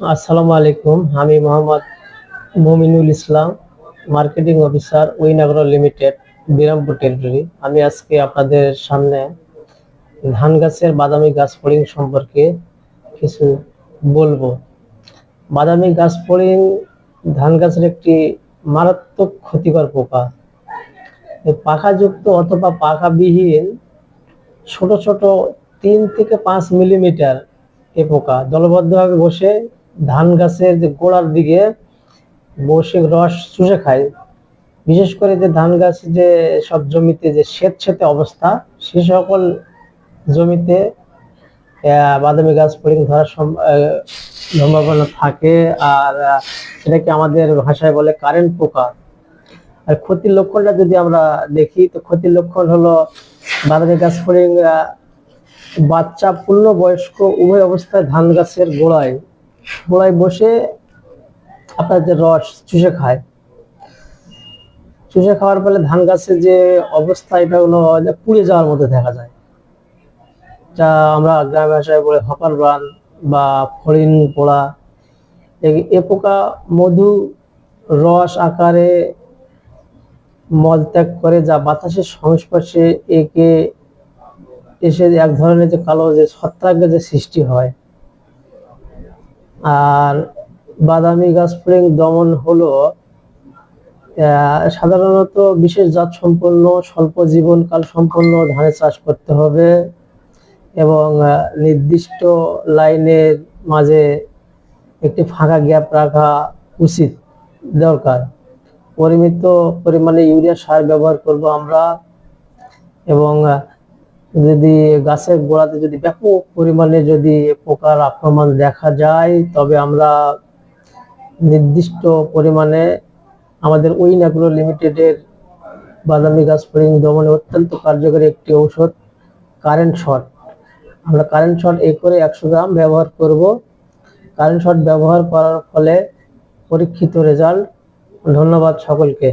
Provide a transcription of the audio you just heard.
আসসালামু আলাইকুম। আমি Mohammad Mominul Islam, marketing officer, Winagro limited, Birampur territory. আমি আজকে আপনাদের সামনে ধান গাছের বাদামি গাছ ফড়িং সম্পর্কে কিছু বলব। বাদামি গাছ ফড়িং ধান গাছের একটি মারাত্মক ক্ষতিকর পোকা। পাখাযুক্ত অথবা পাখাবিহীন ছোট ছোট তিন থেকে পাঁচ মিলিমিটার এ পোকা। দলবদ্ধভাবে বসে ধান গাছের যে গোড়ার দিকে বসে রস চুষে খায়, বিশেষ করে যে ধান গাছ যে সব জমিতে যে সেত সেতে অবস্থা, সে সকল জমিতে বাদামি গাছ ফড়িং ধরার সম- সম্ভাবনা থাকে আর সেটাকে আমাদের ভাষায় বলে কারেন্ট পোকা। আর ক্ষতির লক্ষণটা যদি আমরা দেখি, তো ক্ষতির লক্ষণ হলো বাদামি গাছ ফড়িং বাচ্চা পূর্ণ বয়স্ক উভয় অবস্থায় ধান গাছের গোড়ায় গোড়ায় বসে আপনার যে রস, চুষে খায়। চুষে খাওয়ার ফলে ধান গাছের যে অবস্থা, এটা হলো পুড়ে যাওয়ার মতো দেখা যায়। যা আমরা গ্রাম ভাষায় বলে হকার রান বা ফড়িং পোড়া। এ- এ পোকা মধু, রস আকারে মলত্যাগ করে, যা বাতাসের সংস্পর্শে একে এসে এক ধরনের যে কালো যে ছত্রাকের যে সৃষ্টি হয় আর বাদামি গাছ ফড়িং দমন হলো সাধারণত বিশেষ জাত সম্পন্ন, স্বল্প জীবনকাল সম্পন্ন ধানের চাষ করতে হবে এবং নির্দিষ্ট লাইনের মাঝে একটি ফাঁকা গ্যাপ রাখা উচিত দরকার। পরিমিত পরিমাণে ইউরিয়া সার ব্যবহার করব আমরা এবং যদি গাছের গোড়াতে যদি ব্যাপক পরিমাণে যদি পোকার আক্রমণ দেখা যায়, তবে আমরা নির্দিষ্ট পরিমাণে আমাদের ওই অ্যাগ্রো লিমিটেডের বাদামি গাছ ফড়িং দমনে অত্যন্ত কার্যকরী একটি ঔষধ, কারেন্ট শট। আমরা কারেন্ট শট এ করে একশো গ্রাম ব্যবহার করব। কারেন্ট শট ব্যবহার করার ফলে পরীক্ষিত রেজাল্ট। ধন্যবাদ সকলকে।